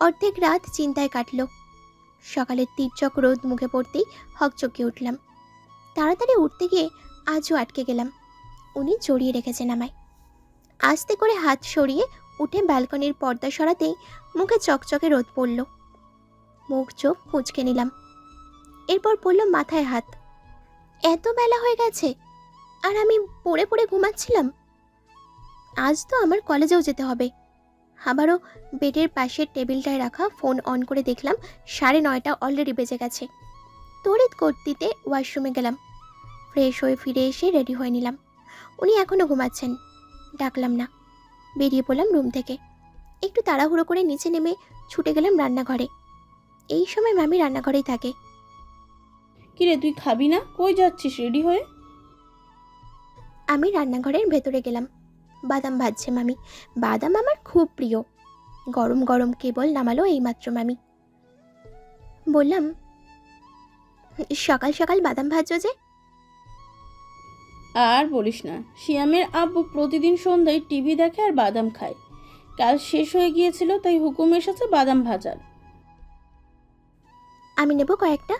অর্ধেক রাত চিন্তায় কাটল। সকালের তীর্যক রোদ মুখে পড়তেই হকচকে উঠলাম। তাড়াতাড়ি উঠতে গিয়ে আজও আটকে গেলাম। উনি জড়িয়ে রেখেছেন আমায়। আস্তে করে হাত সরিয়ে উঠে ব্যালকনির পর্দা সরাতেই মুখে চকচকে রোদ পড়ল। মুখ চোখ কুঁচকে নিলাম। এরপর পড়ল মাথায় হাত। এত বেলা হয়ে গেছে, আর আমি পড়ে পড়ে ঘুমাচ্ছিলাম? আজ তো আমার কলেজেও যেতে হবে। আবারও বেডের পাশের টেবিলটায় রাখা ফোন অন করে দেখলাম সাড়ে নয়টা অলরেডি বেজে গেছে। তড়িৎ গতিতে ওয়াশরুমে গেলাম। ফ্রেশ হয়ে ফিরে এসে রেডি হয়ে নিলাম। উনি এখনও ঘুমাচ্ছেন। ডাকলাম না। বেরিয়ে পড়লাম রুম থেকে। একটু তাড়াহুড়ো করে নিচে নেমে ছুটে গেলাম রান্নাঘরে। এই সময় মামি রান্নাঘরেই থাকে। কিরে তুই খাবি না? কই যাচ্ছিস? রেডি হয়ে? আমি রান্নাঘরের ভেতরে গেলাম। বাদাম ভাজছে মামি। বাদাম আমার খুব প্রিয়। গরম গরম কেবল নামালো এইমাত্র মামি। বললাম সকাল সকাল বাদাম ভাজছো যে। আর বলিস না শিয়ামের আব্বু প্রতিদিন সন্ধ্যায় টিভি দেখে আর বাদাম খায়। কাল শেষ হয়ে গিয়েছিল তাই হুকুম এসেছে বাদাম ভাজার। আমি নেব কয়েকটা।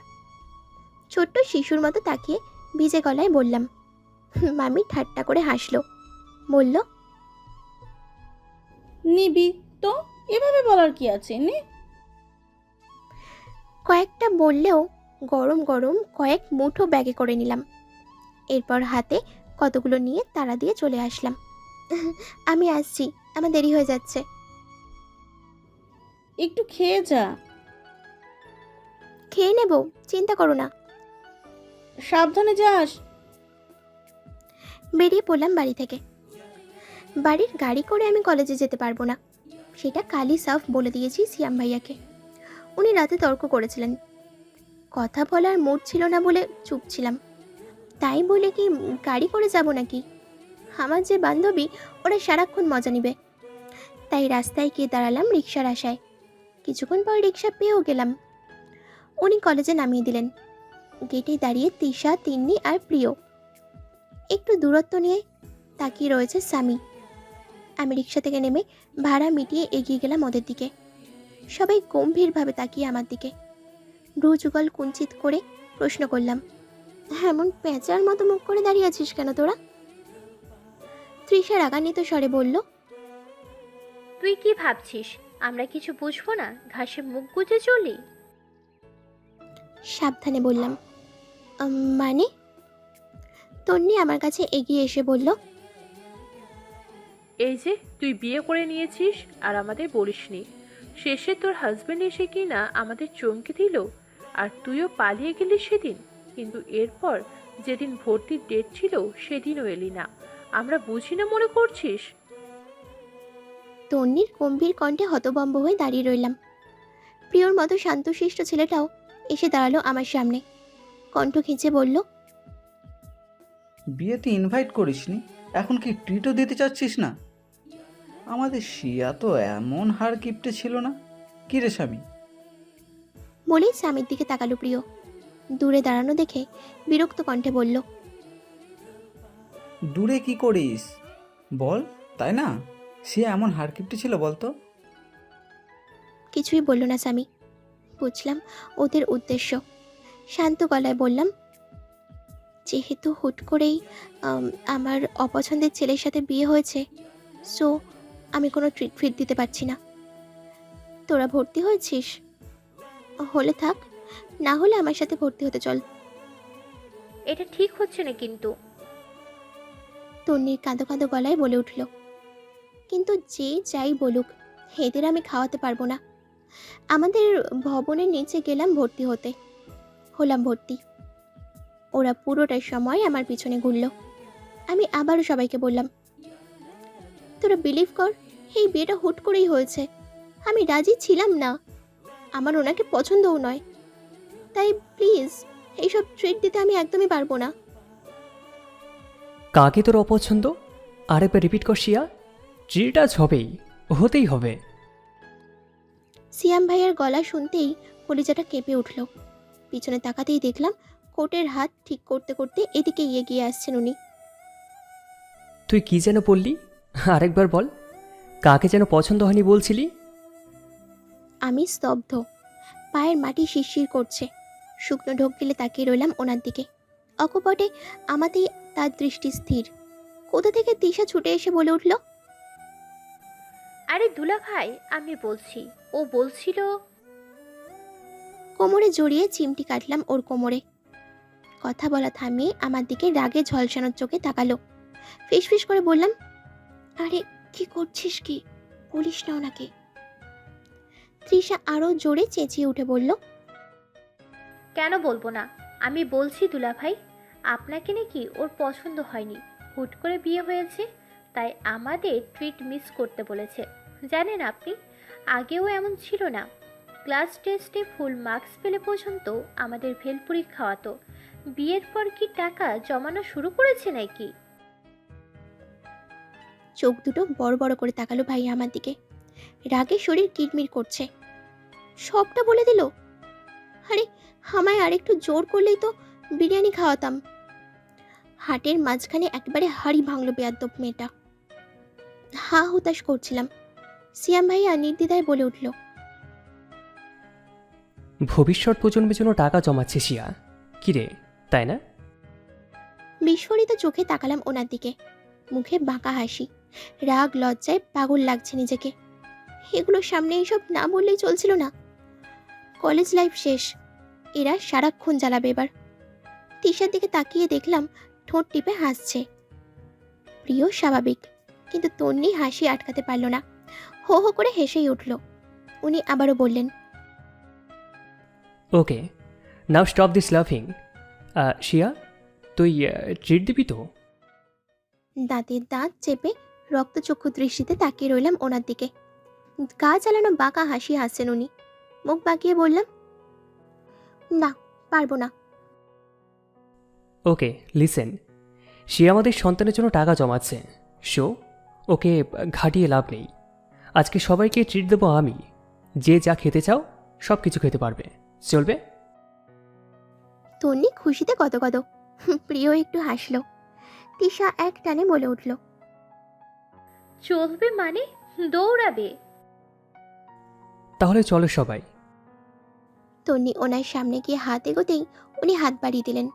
ছোট্ট শিশুর মতো তাকিয়ে ভিজে গলায় বললাম মামি ঠাট্টা করে হাসলো। বলল নিবি তো? এভাবে বলার কি আছে নে। কয়েকটা বললেও গরম গরম কয়েক মুঠো ব্যাগে করে নিলাম। এরপর হাতে কতগুলো নিয়ে তারা দিয়ে চলে আসলাম। আমি আসছি আমার দেরি হয়ে যাচ্ছে। একটু খেয়ে যা। খেয়ে নেব চিন্তা করো না। সাবধানে যাস। বেরিয়ে পড়লাম বাড়ি থেকে। বাড়ির গাড়ি করে আমি কলেজে যেতে পারব না। সেটা কালি সাফ বলে দিয়েছি সিয়াম ভাইয়াকে। উনি রাতে তর্ক করেছিলেন। কথা বলার মুড ছিল না বলে চুপ ছিলাম। তাই বলে কি গাড়ি করে যাব নাকি? আমার যে বান্ধবী, ওরা সারাক্ষণ মজা নিবে। তাই রাস্তায় গিয়ে দাঁড়ালাম রিক্সার আশায়। কিছুক্ষণ পর রিক্সা পেয়েও গেলাম। উনি কলেজে নামিয়ে দিলেন। গেটে দাঁড়িয়ে তিশা, তিন্নি আর প্রিয়। একটু দূরত্ব নিয়ে তাকিয়ে রয়েছে স্বামী। আমি রিক্সা থেকে নেমে ভাড়া মিটিয়ে এগিয়ে গেলাম ওদের দিকে। সবাই গম্ভীরভাবে তাকিয়ে আমার দিকে। ভ্রু যুগল কুঞ্চিত করে প্রশ্ন করলাম হ্যাঁ এমন পেঁচার মতো মুখ করে দাঁড়িয়ে আছিস কেন তোরা? তৃষা রাগান্বিত স্বরে বলল তুই কি ভাবছিস? আমরা কিছু বুঝব না? ঘাসে মুখ গুজে চলি? সাবধানে বললাম মানে? তন্নি আমার কাছে এগিয়ে এসে বলল এই যে তুই বিয়ে করে নিয়েছিস আর আমাদের বলিসনি। শেষে তোর হাজব্যান্ড এসে কি না আমাদের চমকে দিল আর তুইও পালিয়ে গেলি সেদিন। কিন্তু এরপর যেদিন ভর্তির ডেট ছিল সেদিনও এলি না। আমরা বুঝি না মনে করছিস? তন্নির গম্ভীর কণ্ঠে হতবম্ব হয়ে দাঁড়িয়ে রইলাম। প্রিয়র মতো শান্তশিষ্ট ছেলেটাও এসে দাঁড়াল আমার সামনে। কণ্ঠ খিঁচে বলল বিয়েতে ইনভাইট করিসনি? এখন কি ট্রিটও দিতে চাচ্ছিস না? আমাদের শিয়া তো এমন হার কিপটে ছিল না। কি রে স্বামী? বলেই স্বামীর দিকে তাকালো প্রিয়। দূরে দাঁড়ানো দেখে বিরক্ত কণ্ঠে বলল দূরে কি করিস? বল তাই না? সে এমন হার কিপটে ছিল বলতো কিছুই বলল না স্বামী। বুঝলাম ওদের উদ্দেশ্য। শান্ত গলায় বললাম যেহেতু হুট করেই আম, আমার অপছন্দের ছেলের সাথে বিয়ে হয়েছে সো আমি কোনো ট্রিট ফিট দিতে পারছি না। তোরা ভর্তি হয়েছিস? হলে থাক না হলে আমার সাথে ভর্তি হতে চল। এটা ঠিক হচ্ছে না কিন্তু। তন্নির কাঁদো কাঁদো গলায় বলে উঠল কিন্তু যে যাই বলুক এদের আমি খাওয়াতে পারব না। আমাদের ভবনের নিচে গেলাম ভর্তি হতে। হলাম ভর্তি। ওরা পুরোটাই সময় আমার পিছনে ঘুরল। আমি আবারও সবাইকে বললাম তোরা বিলিভ কর এই বিয়েটা হুট করেই হয়েছে। আমি রাজি ছিলাম না। আমার ওনাকে পছন্দও নয়। তাই প্লিজ এইসব ট্রিট দিতে আমি একদমই পারব না। কাকে তোর অপছন্দ? আরেকবার রিপিট কর শিয়া। ট্রিট আজ হবেই হতেই হবে। সিয়াম ভাইয়ের গলা শুনতেই কলিজাটা কেঁপে উঠল। পিছনে তাকাতেই দেখলাম কোটের হাত ঠিক করতে করতে এদিকে এগিয়ে আসছেন উনি। তুই কি যেন বললি? আরেকবার বল। কাকে যেন পছন্দ হয়নি বলছিলি? আমি স্তব্ধ। পায়ের মাটি শিরশির করছে। শুকনো ঢোক গেলে তাকিয়ে রইলাম ওনার দিকে। অকপটে আমাতেই তার দৃষ্টি স্থির। কোথা থেকে তিশা ছুটে এসে বলে উঠল? আরে দুলা ভাই আমি বলছি। ও বলছিল কোমরে জড়িয়ে চিমটি কাটলাম ওর কোমরে। কথা বলা থামিয়ে আমার দিকে রাগে ঝলসানোর চোখে তাকালো। ফিসফিস করে বললাম আরে কি করছিস কি? বলিস না ওনাকে। তৃষা আরও জোরে চেঁচিয়ে উঠে বলল, কেন বলব না? আমি বলছি দুলা ভাই, আপনাকে নাকি ওর পছন্দ হয়নি। হুট করে বিয়ে হয়েছে, তাই আমাদের ট্রিট মিস করতে বলেছে। জানেন আপনি, আগেও এমন ছিল না। ক্লাস টেস্টে ফুল মার্কস পেলে পর্যন্ত আমাদের ভেলপুরি খাওয়াতো। বিয়ের পর কি টাকা জমানো শুরু করেছে নাকি? চোখ দুটো বড় বড় করে তাকালো ভাই আমার দিকে। রাগে শরীর কিরমির করছে। সবটা বলে দিল? আরে আমায় আরেকটু জোর করলেই তো বিরিয়ানি খাওয়াতাম। হাটের মাঝখানে একবারে হাড়ি ভাঙলো বেয়াদ্দব মেয়েটা। হা হুতাশ করছিলাম। সিয়াম ভাইয়া নির্দ্বিধায় বলে উঠল ভবিষ্যৎ প্রজন্মের জন্য টাকা জমাচ্ছে শিয়া। কিরে তাই না? বিস্ফোরিত চোখে তাকালাম ওনার দিকে। মুখে বাঁকা হাসি। রাগ লজ্জায় পাগল লাগছে নিজেকে। এগুলোর সামনে এইসব না বললেই চলছিল না। কলেজ লাইফ শেষ এরা সারাক্ষণ জ্বালাবে এবার। তিশার দিকে তাকিয়ে দেখলাম ঠোঁট টিপে হাসছে। প্রিয় স্বাভাবিক কিন্তু তন্নি হাসি আটকাতে পারল না। হো হো করে হেসেই উঠল। উনি আবারও বললেন ওকে নাও স্টপ দিস লাফিং। শিয়া তুই ট্রিট দিবি তো? দাঁতের দাঁত চেপে রক্তচক্ষু দৃষ্টিতে তাকিয়ে রইলাম ওনার দিকে। গা চালানো বাঁকা হাসি হাসছেন উনি। মুখ বাঁকিয়ে বললাম না পারব না। ওকে লিসেন সে আমাদের সন্তানের জন্য টাকা জমাচ্ছে। শো ওকে ঘাটিয়ে লাভ নেই। আজকে সবাইকে ট্রিট দেবো আমি। যে যা খেতে চাও সব কিছু খেতে পারবে। চলবে? তন্নি খুশিতে কত কত প্রিয় একটু হাসলো। তিশা এক টানে বলে উঠল চলবে মানে দৌড়াবে। তাহলে চলো সবাই। তন্নি ওনার সামনে গিয়ে হাত এগোতেই উনি হাত বাড়িয়ে দিলেন।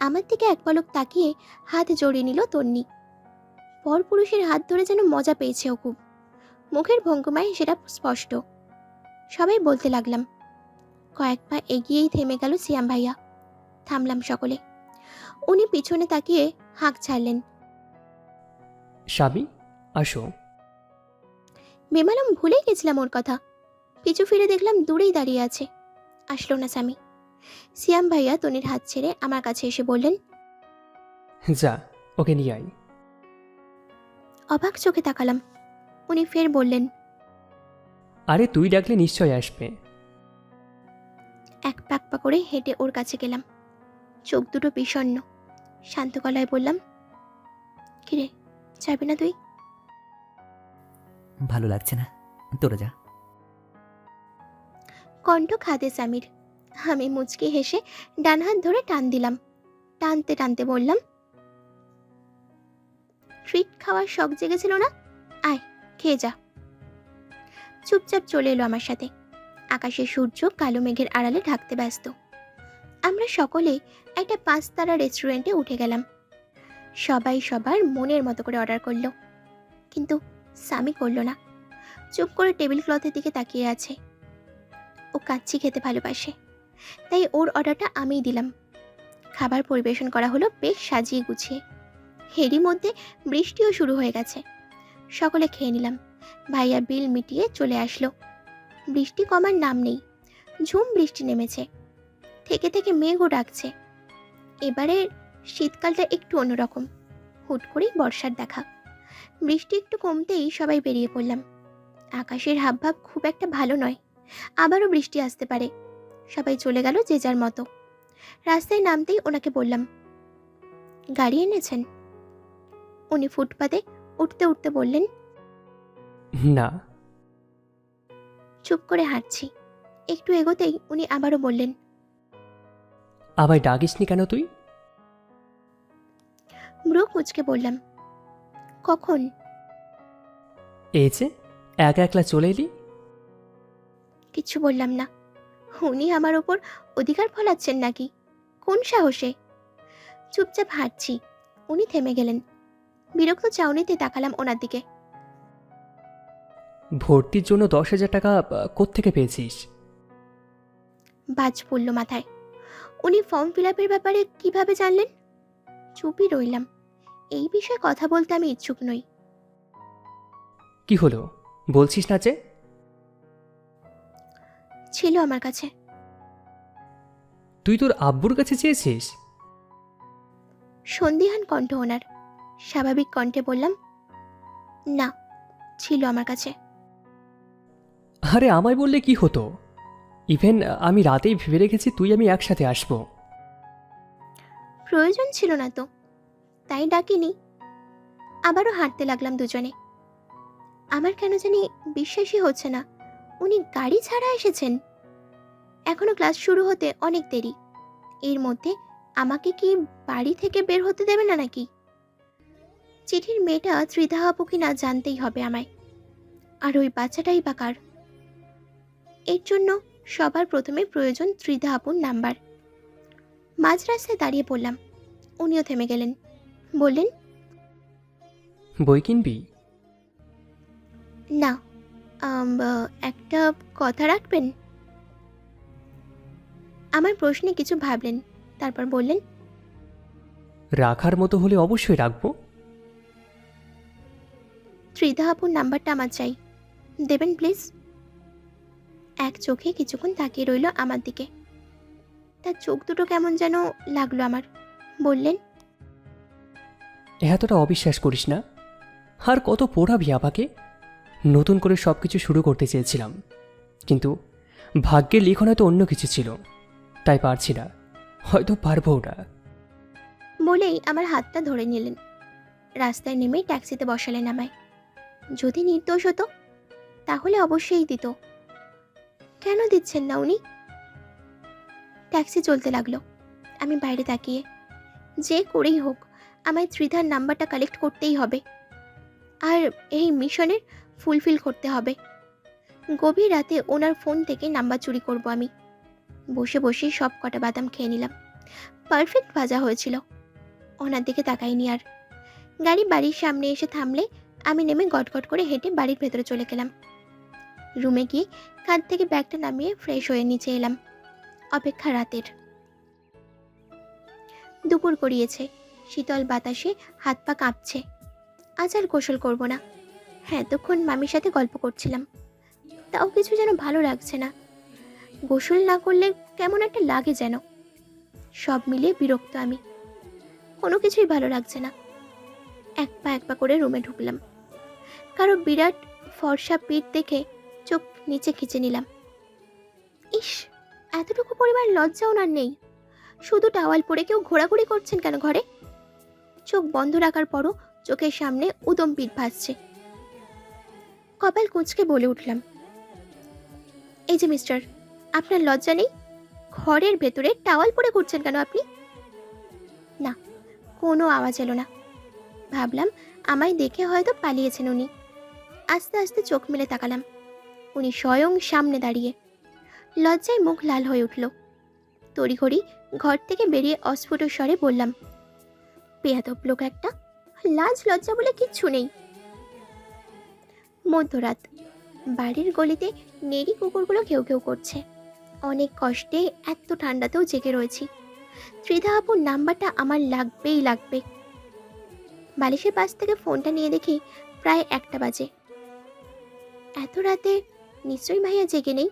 আমার থেকে এক পলক তাকিয়ে হাত জড়িয়ে নিল তন্নি। পরপুরুষের হাত ধরে যেন মজা পেয়েছে ও খুব। মুখের ভঙ্গমায় সেটা স্পষ্ট। সবাই বলতে লাগলাম কয়েক পা এগিয়েই থেমে গেল সিয়াম ভাইয়া। থামলাম সকলে। উনি পিছনে তাকিয়ে হাঁক ছাড়লেন। স্বামী? আসো। বেমালুম ভুলেই গেছিলাম ওর কথা। পিছু ফিরে দেখলাম দূরেই দাঁড়িয়ে আছে। আসলো না স্বামী। সিয়াম ভাইয়া তনির হাত ছেড়ে আমার কাছে এসে বললেন যা ওকে নিয়ে আই অবাক চোখে তাকালাম। উনি ফের বললেন আরে তুই ডাকলে নিশ্চয় আসবে। এক পাক পা করে হেঁটে ওর কাছে গেলাম। চোখ দুটো বিষণ্ণ। শান্ত গলায় বললাম কিরে যাবি না তুই? ভালো লাগছে না। তোরা যা। কণ্ঠ খাদে সামির। আমি মুচকি হেসে ডান হাত ধরে টান দিলাম। টানতে টানতে বললাম, ট্রিট খাওয়ার শখ জেগেছিল না? আয়, খেয়ে যা। চুপচাপ চলে এলো আমার সাথে। আকাশে সূর্য কালো মেঘের আড়ালে ঢাকতে ব্যস্ত। আমরা সকলে একটা পাঁচতারা রেস্টুরেন্টে উঠে গেলাম। সবাই সবার মনের মতো করে অর্ডার করল। কিন্তু স্বামী করল না। চুপ করে টেবিল ক্লথের দিকে তাকিয়ে আছে। ও কাচ্চি খেতে ভালোবাসে। তাই ওর অর্ডারটা আমিই দিলাম। খাবার পরিবেশন করা হলো বেশ সাজিয়ে গুছিয়ে। হেরি মধ্যে বৃষ্টিও শুরু হয়ে গেছে। সকলে খেয়ে নিলাম। ভাইয়া বিল মিটিয়ে চলে আসলো। বৃষ্টি কমার নাম নেই। ঝুম বৃষ্টি নেমেছে। থেকে থেকে মেঘও ডাকছে। এবারে শীতকালটা একটু অন্যরকম। হুট করেই বর্ষার দেখা। বৃষ্টি একটু কমতেই সবাই বেরিয়ে পড়লাম। আকাশের হাবভাব খুব একটা ভালো নয় আবারও বৃষ্টি আসতে পারে। সবাই চলে গেল যে যার মতো। রাস্তায় নামতেই ওনাকে বললাম গাড়ি এনেছেন? উনি ফুটপাতে উঠতে উঠতে বললেন না। চুপ করে হাঁটছি। একটু এগোতেই উনি আবারও বললেন আমায় ডাকিসনি কেন তুই? ব্রো কুচকে বললাম কখন? এই যে একা একলা চলে এলি? কিচ্ছু বললাম না। উনি আমার ওপর অধিকার ফলাচ্ছেন নাকি? কোন সাহসে? চুপচাপ হাঁটছি। উনি থেমে গেলেন। বিরক্ত চাউনিতে তাকালাম ওনার দিকে। ভর্তির জন্য দশ হাজার টাকা কোত্থেকে পেয়েছিস? বাজ পড়ল মাথায়। উনি ফর্ম ফিল আপের ব্যাপারে কীভাবে জানলেন? চুপই রইলাম। এই বিষয়ে কথা বলতে আমি ইচ্ছুক নই। কি হলো? বলছিস না যে? ছিল আমার কাছে। তুই তোর আব্বুর কাছে চেয়েছিস? সন্দিহান কণ্ঠ ওনার। স্বাভাবিক কণ্ঠে বললাম না ছিল আমার কাছে। আরে আমায় বললে কি হতো? ইভেন আমি রাতেই ভেবে রেখেছি তুই আমি একসাথে আসব। প্রয়োজন ছিল না তো। তাই ডাকিনি। আবারও হাঁটতে লাগলাম দুজনে। আমার কেন জানি বিশ্বাসই হচ্ছে না। উনি গাড়ি ছাড়া এসেছেন। এখনও ক্লাস শুরু হতে অনেক দেরি। এর মধ্যে আমাকে কি বাড়ি থেকে বের হতে দেবে না নাকি? চিঠির মেয়েটা ত্রিধা আপু কিনা জানতেই হবে আমায়। আর ওই বাচ্চাটাই বা কার? এর জন্য সবার প্রথমে প্রয়োজন ত্রিধা আপুর নাম্বার। মাঝ রাস্তায় দাঁড়িয়ে পড়লাম। উনিও থেমে গেলেন। বললেন বই কিনবি? না আম, একটা কথা রাখবেন? আমার প্রশ্নে কিছু ভাবলেন তারপর বললেন রাখার মতো হলে অবশ্যই রাখব। ত্রিধা আপুর নাম্বারটা আমার চাই। দেবেন প্লিজ? এক চোখে কিছুক্ষণ তাকিয়ে রইল আমার দিকে। তার চোখ দুটো কেমন যেন লাগল আমার। বললেন এতটা অবিশ্বাস করিস না। আর কত পড়াবি আমাকে নতুন করে সব কিছু শুরু করতে চেয়েছিলাম। কিন্তু ভাগ্যের লিখন হয়তো অন্য কিছু ছিল। তাই পারছি না। হয়তো পারব না। বলেই আমার হাতটা ধরে নিলেন। রাস্তায় নেমে ট্যাক্সিতে বসালেন আমায়। যদি নির্দোষ হতো, তাহলে অবশ্যই দিত। কেন দিচ্ছেন না উনি? ট্যাক্সি চলতে লাগল। আমি বাইরে তাকিয়ে, যে করেই হোক আমায় ত্রিধার নাম্বারটা কালেক্ট করতেই হবে। আর এই মিশনের ফুলফিল করতে হবে। গভীর রাতে ওনার ফোন থেকে নাম্বার চুরি করব আমি। বসে বসে সব কটা বাদাম খেয়ে নিলাম। পারফেক্ট ভাজা হয়েছিল। ওনার দিকে তাকাইনি আর। গাড়ি বাড়ির সামনে এসে থামলে আমি নেমে গটগট করে হেঁটে বাড়ির ভেতরে চলে গেলাম। রুমে গিয়ে কাঁধ থেকে ব্যাগটা নামিয়ে ফ্রেশ হয়ে নিচে এলাম। অপেক্ষা রাতের। দুপুর গড়িয়েছে। শীতল বাতাসে হাত পা কাঁপছে। আজ আর গোসল করব না। হ্যাঁ এতক্ষণ মামির সাথে গল্প করছিলাম। তাও কিছু যেন ভালো লাগছে না। গোসল না করলে কেমন একটা লাগে যেন। সব মিলিয়ে বিরক্ত আমি। কোনো কিছুই ভালো লাগছে না। এক পা এক পা করে রুমে ঢুকলাম। কারও বিরাট ফর্সা পিঠ দেখে চোখ নিচে খিচে নিলাম। ইস, এতটুকু পরিমাণ লজ্জা ওনার নেই। শুধু টাওয়াল পরে কেউ ঘোরাঘুরি করছেন কেন ঘরে? চোখ বন্ধ রাখার পরও চোখের সামনে উদম পিঠ ভাসছে। কপাল কুঁচকে বলে উঠলাম, এই যে মিস্টার, আপনার লজ্জা নেই? ঘরের ভেতরে টাওয়াল পরে ঘুরছেন কেন আপনি? না, কোনো আওয়াজ এলো না। ভাবলাম আমায় দেখে হয়তো পালিয়েছেন উনি। আস্তে আস্তে চোখ মেলে তাকালাম। উনি স্বয়ং সামনে দাঁড়িয়ে লজ্জায় মুখ লাল হয়ে উঠল। তড়িঘড়ি ঘর থেকে বেরিয়ে অস্ফুট স্বরে বললাম পেয়াদব লোক একটা। লাজ লজ্জা বলে কিচ্ছু নেই। মধ্যরাত, বাড়ির গলিতে নেড়ি কুকুরগুলো কেউ কেউ করছে। অনেক কষ্টে এত ঠান্ডাতেও জেগে রয়েছি। ত্রিধা আপুর নাম্বারটা আমার লাগবেই লাগবে। বালিশের পাশ থেকে ফোনটা নিয়ে দেখি প্রায় একটা বাজে। এত রাতে নিশ্চয়ই ভাইয়া জেগে নেই।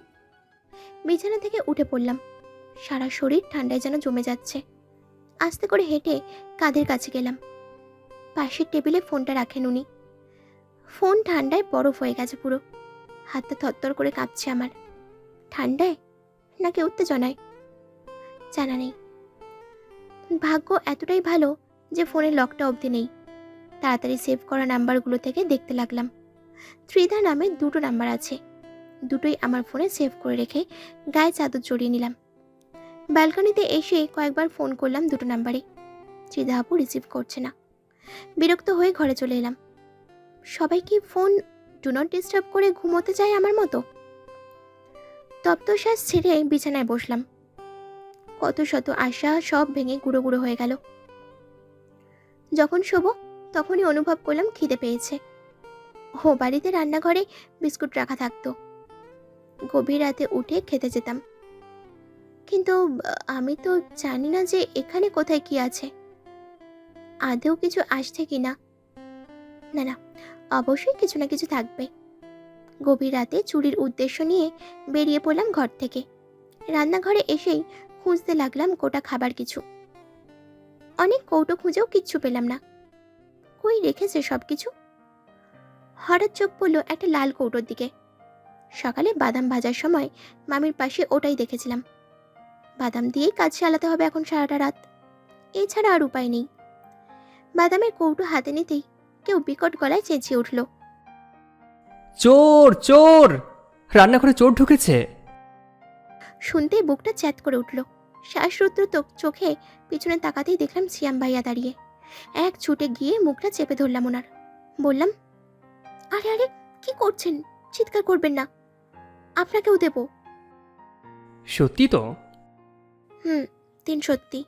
বিছানা থেকে উঠে পড়লাম। সারা শরীর ঠান্ডায় যেন জমে যাচ্ছে। আস্তে করে হেঁটে কাঁধের কাছে গেলাম। পাশের টেবিলে ফোনটা রাখেন উনি। ফোন ঠান্ডায় বরফ হয়ে গেছে পুরো। হাতটা থরথর করে কাঁপছে আমার। ঠান্ডায়? নাকি উত্তেজনায়? জানা নেই। ভাগ্য এতটাই ভালো যে ফোনের লকটা অবধি নেই। তাড়াতাড়ি সেভ করা নাম্বারগুলো থেকে দেখতে লাগলাম। ত্রিধা নামে দুটো নাম্বার আছে। দুটোই আমার ফোনে সেভ করে রেখে গায়ে চাদর জড়িয়ে নিলাম। ব্যালকনিতে এসে কয়েকবার ফোন করলাম দুটো নাম্বারে। ত্রিধা আপু রিসিভ করছে না। বিরক্ত হয়ে ঘরে চলে এলাম। সবাই কি ফোন ডু নট ডিস্টার্ব করে ঘুমোতে চায় আমার মতো? তপ্তশ্বাস ছেড়ে বিছানায় বসলাম। কত শত আশা সব ভেঙে গুঁড়ো গুঁড়ো হয়ে গেল। যখন শোবো, তখনই অনুভব করলাম খিদে পেয়েছে। ও বাড়িতে রান্নাঘরে বিস্কুট রাখা থাকতো। গভীর রাতে উঠে খেতে যেতাম। কিন্তু, আমি তো জানি না যে এখানে কোথায় কি আছে। আদেও কিছু আসছে কি না? না না, অবশ্যই কিছু না কিছু থাকবে। গভীর রাতে চুরির উদ্দেশ্য নিয়ে বেরিয়ে পড়লাম ঘর থেকে। রান্নাঘরে এসেই খুঁজতে লাগলাম গোটা খাবার কিছু। অনেক কৌটো খুঁজেও কিচ্ছু পেলাম না। কই রেখেছে সব কিছু হঠাৎ চোখ পড়ল একটা লাল কৌটোর দিকে। সকালে বাদাম ভাজার সময় মামির পাশে ওটাই দেখেছিলাম। বাদাম দিয়েই কাজ চালাতে হবে এখন সারাটা রাত। এছাড়া আর উপায় নেই। বাদামের কৌটো হাতে নিতেই কেউ বিকট গলায় চেঁচিয়ে উঠল। চোর চোর! রান্নাঘরে চোর ঢুকেছে। শুনতেই বুকটা চ্যাত করে উঠল। শ্বাসরুদ্র তো চোখে পিছনে তাকাতেই দেখলাম সিয়াম ভাইয়া দাঁড়িয়ে। এক ছুটে গিয়ে মুখটা চেপে ধরলাম ওনার। বললাম আরে আরে কি করছেন? চিৎকার করবেন না। আপনাকেও দেব। সত্যি তো? হুম তিন সত্যি।